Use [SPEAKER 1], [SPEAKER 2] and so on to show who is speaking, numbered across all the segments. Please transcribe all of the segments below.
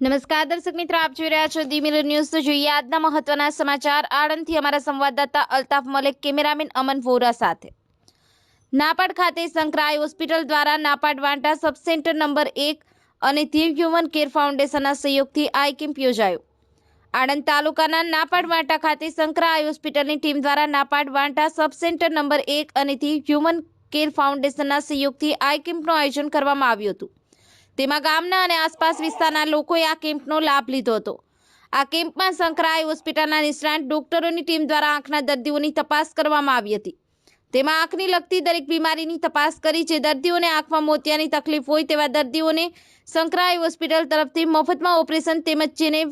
[SPEAKER 1] નમસ્કાર, દર્શક મિત્રો, આપ જોઈ રહ્યા છો દી મિરર ન્યૂઝ. તો જોઈએ આજના મહત્વના સમાચાર. આણંદથી અમારા સંવાદદાતા અલ્તાફ મલેક, કેમેરામેન અમન વોરા સાથે. નાપાડ ખાતે સંકરાય હોસ્પિટલ દ્વારા નાપાડ વાંટા સબસેન્ટર નંબર એક અને ધીમ હ્યુમન કેર ફાઉન્ડેશનના સહયોગથી આઈ કેમ્પ યોજાયો. આણંદ તાલુકાના નાપાડ વાંટા ખાતે સંકરાય હોસ્પિટલની ટીમ દ્વારા નાપાડ વાંટા સબસેન્ટર નંબર એક અને ધીમ હ્યુમન કેર ફાઉન્ડેશનના સહયોગથી આઈ કેમ્પનું આયોજન કરવામાં આવ્યું હતું. તેમાં ગામના અને આસપાસ વિસ્તારના લોકોએ આ કેમ્પનો લાભ લીધો હતો. આ કેમ્પમાં સંકરાય હોસ્પિટલના નિષ્ણાંત ડોક્ટરોની ટીમ દ્વારા આંખના દર્દીઓની તપાસ કરવામાં આવી હતી. તેમાં આંખની લગતી દરેક બીમારીની તપાસ કરી જે દર્દીઓને આંખમાં મોતિયાની તકલીફ હોય તેવા દર્દીઓને સંકરાય હોસ્પિટલ તરફથી મફતમાં ઓપરેશન તેમજ જેને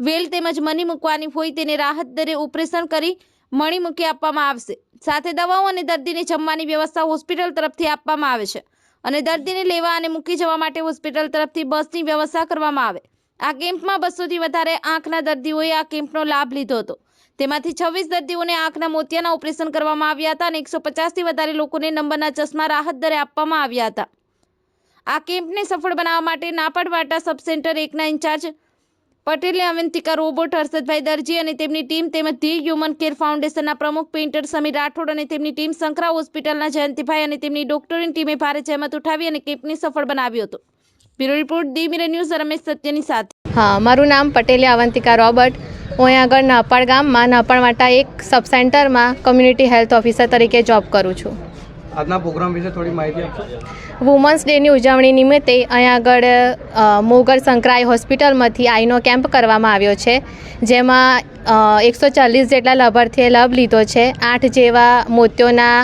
[SPEAKER 1] વેલ તેમજ મની મૂકવાની હોય તેને રાહત દરે ઓપરેશન કરી મણી મૂકી આપવામાં આવશે. સાથે દવાઓ અને દર્દીને જમવાની વ્યવસ્થા હોસ્પિટલ તરફથી આપવામાં આવે છે. અને દર્દીને લેવા અને મૂકી જવા માટે હોસ્પિટલ તરફથી બસની વ્યવસ્થા કરવામાં આવે. આ કેમ્પમાં બસોથી વધારે આંખના દર્દીઓએ આ કેમ્પનો લાભ લીધો હતો. તેમાંથી છવ્વીસ દર્દીઓને આંખના મોતિયાના ઓપરેશન કરવામાં આવ્યા હતા અને એકસો પચાસથી વધારે લોકોને નંબરના ચશ્મા રાહત દરે આપવામાં આવ્યા હતા. આ કેમ્પને સફળ બનાવવા માટે નાપડ વાટા સબ સેન્ટર એકના ઇન્ચાર્જ પટેલે અવંતિકા રોબોટ, હર્ષદભાઈ દરજી અને તેમની ટીમ તેમજ ધી હ્યુમન કેર ફાઉન્ડેશનના પ્રમુખ પેઇન્ટર સમીર રાઠોડ અને તેમની ટીમ સંકરા હોસ્પિટલના જયંતિભાઈ અને તેમની ડોક્ટરની ટીમે ભારે જહેમત ઉઠાવી અને કેમ્પને સફળ બનાવ્યો હતો. Bureau report the mirror news, Ramesh સત્યની સાથે.
[SPEAKER 2] હા, મારું નામ પટેલે અવંતિકા રોબર્ટ હું અહીંયા આગળ નાપાડ ગામમાં નાપાડ વાટા એક સબ સેન્ટરમાં કમ્યુનિટી હેલ્થ ઓફિસર તરીકે જોબ કરું છું.
[SPEAKER 3] આજના પ્રોગ્રામ વિશે થોડી માહિતી આપશો?
[SPEAKER 2] વુમન્સ ડેની ઉજવણી નિમિત્તે અહીંયા આગળ મોગર સંકરાઈ હોસ્પિટલમાંથી આઈનો કેમ્પ કરવામાં આવ્યો છે જેમાં એકસો ચાલીસ જેટલા લાભાર્થીએ લાભ લીધો છે આઠ જેવા મોતિયોના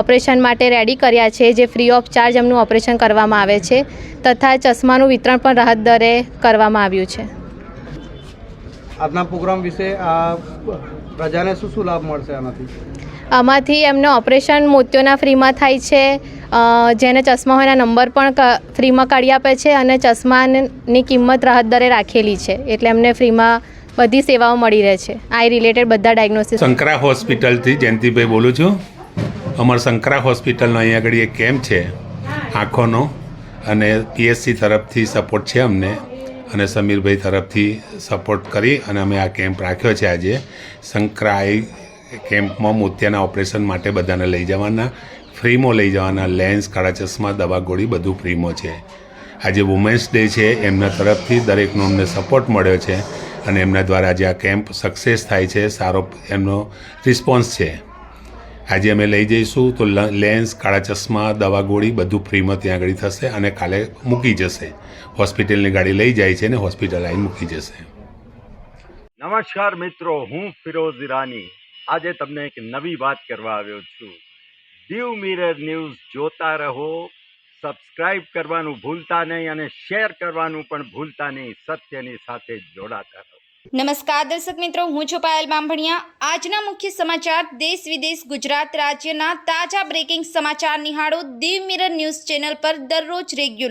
[SPEAKER 2] ઓપરેશન માટે રેડી કર્યા છે જે ફ્રી ઓફ ચાર્જ એમનું ઓપરેશન કરવામાં આવે છે તથા ચશ્માનું વિતરણ પણ રાહત દરે કરવામાં આવ્યું છે.
[SPEAKER 3] આજના પ્રોગ્રામ વિશે આ પ્રજાને શું શું લાભ મળશે આનાથી?
[SPEAKER 2] આમાંથી એમને ઓપરેશન મોતિયોના ફ્રીમાં થાય છે. જેને ચશ્મા હોય એના નંબર પણ ફ્રીમાં કાઢી આપે છે અને ચશ્માની કિંમત રાહત દરે રાખેલી છે. એટલે એમને ફ્રીમાં બધી સેવાઓ મળી રહે છે. આઈ રિલેટેડ બધા ડાયગ્નોસિસ
[SPEAKER 4] શંકરા હોસ્પિટલથી જયંતિભાઈ બોલું છું. અમારા શંકરા હોસ્પિટલનો અહીંયા આગળ એક કેમ્પ છે. આંખોનો. અને પીએસસી તરફથી સપોર્ટ છે અમને. અને સમીરભાઈ તરફથી સપોર્ટ કરી અને અમે આ કેમ્પ રાખ્યો છે આજે. શંકરા આઈ કેમ્પમાં મોતિયાના ઓપરેશન માટે બધાને લઈ જવાના, ફ્રીમાં લઈ જવાના, લેન્સ, કાળા ચશ્મા, દવા ગોળી, બધું ફ્રીમાં છે. આજે વુમેન્સ ડે છે, એમના તરફથી દરેકનો અમને સપોર્ટ મળ્યો છે અને એમના દ્વારા આજે આ કેમ્પ સક્સેસ થાય છે, સારો એમનો રિસ્પોન્સ છે. આજે અમે લઈ જઈશું તો લેન્સ, કાળા ચશ્મા, દવા ગોળી, બધું ફ્રીમાં ત્યાં આગળ થશે અને કાલે મૂકી જશે. હોસ્પિટલની ગાડી લઈ જાય છે ને હોસ્પિટલ આવીને મૂકી જશે.
[SPEAKER 5] નમસ્કાર મિત્રો, હું ફિરોઝ ઈરાની. આજે તમને એક નવી વાત કરવા આવ્યો છું. દીવ મિરર ન્યૂઝ જોતા રહો, સબસ્ક્રાઇબ કરવાનું ભૂલતા નહીં અને શેર કરવાનું પણ ભૂલતા નહીં, સત્યની સાથે જોડાતા રહો.
[SPEAKER 1] નમસ્કાર દર્શક મિત્રો, હું છું પાયલ બાંભણિયા આજના મુખ્ય સમાચાર, દેશ વિદેશ, ગુજરાત રાજ્યના તાજા બ્રેકિંગ સમાચાર નિહાળો દીવ મિરર ન્યૂઝ ચેનલ પર દરરોજ રેગ્યુલર